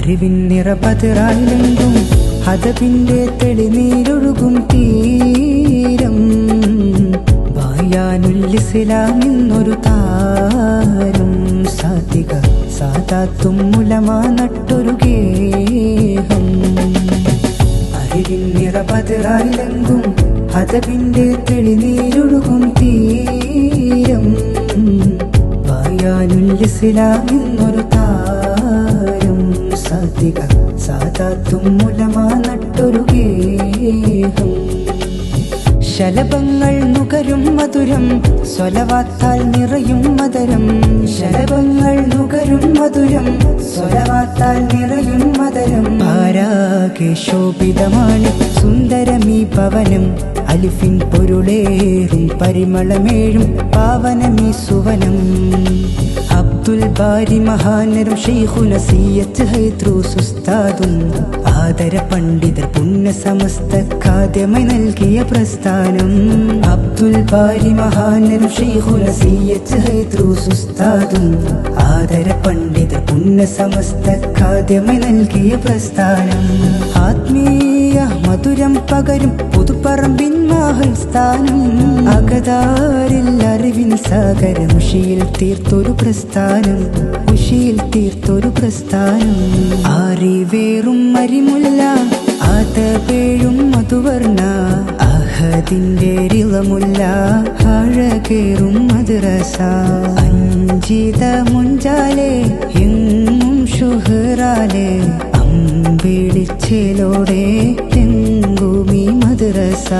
അറിവിൻ നിറപതിറായിലെങ്കും ഹതപിന്റെ തെളിനീരൊഴുകും തീരം. വായാനുല്ലിസ്ലാമെന്നൊരു താരം. സാധിക സാധാത്തും മുലമാ നട്ടൊരു ഗേഹം. അറിവിൻ നിറപതിറായിലെങ്കും ഹതപിന്റെ തെളിനീരൊഴുകും തീരം. വായാനുല്ലിസ്ലാമെന്നൊരു താരം. സാധിക. സാദാത്തും മുലമാ ശലഭങ്ങൾ നുകരും മധുരം സ്വലവാത്താൽ നിറയും മധുരം. ശലഭങ്ങൾ നുകരും മധുരം സ്വലവാത്താൽ നിറയും മധുരം. ആരാകെ ശോഭിതമാണ് സുന്ദരമീ പവനം അലിഫിൻ പൊരുളേറും പരിമളമേഴും പാവനമീ സുവനം. അബ്ദുൽ ബാരി മഹാനരും ഷെയ്ഖുന സിയത്ത് ഹൈദ്രൂസ് ഉസ്താദും ആദര പണ്ഡിതർ പുണ്യ സമസ്ത കാദ്യമായി നൽകിയ പ്രസ്ഥാനം. അബ്ദുൽ ബാരി മഹാനരും ഷെയ്ഖുന സിയത്ത് ഹൈദ്രൂസ് ഉസ്താദും ആദര പണ്ഡിതർ പുണ്യ സമസ്ത കാദ്യമായി നൽകിയ പ്രസ്ഥാനം. ആത്മീയ മധുരം പകരും പുതുപ്പറമ്പിൻ മാഹൽ സ്ഥാനം അകതാരിൽ അറിവിൻ സാഗരം ഉഷിയിൽ തീർത്തൊരു പ്രസ്ഥാനം. ഉഷിയിൽ തീർത്തൊരു പ്രസ്ഥാനം. ആറിവേറും മരിമുല്ല ആതപേഴും മധുവർണ അഹദിന്റെ റിളമുല്ല അഴകേറും മധുരസ. അഞ്ചിത മുഞ്ചാലേ എങ്ങും ഷുഹറാലേ. അമ്പിളിച്ചേലോടെ തെങ്കുമി മദ്രസ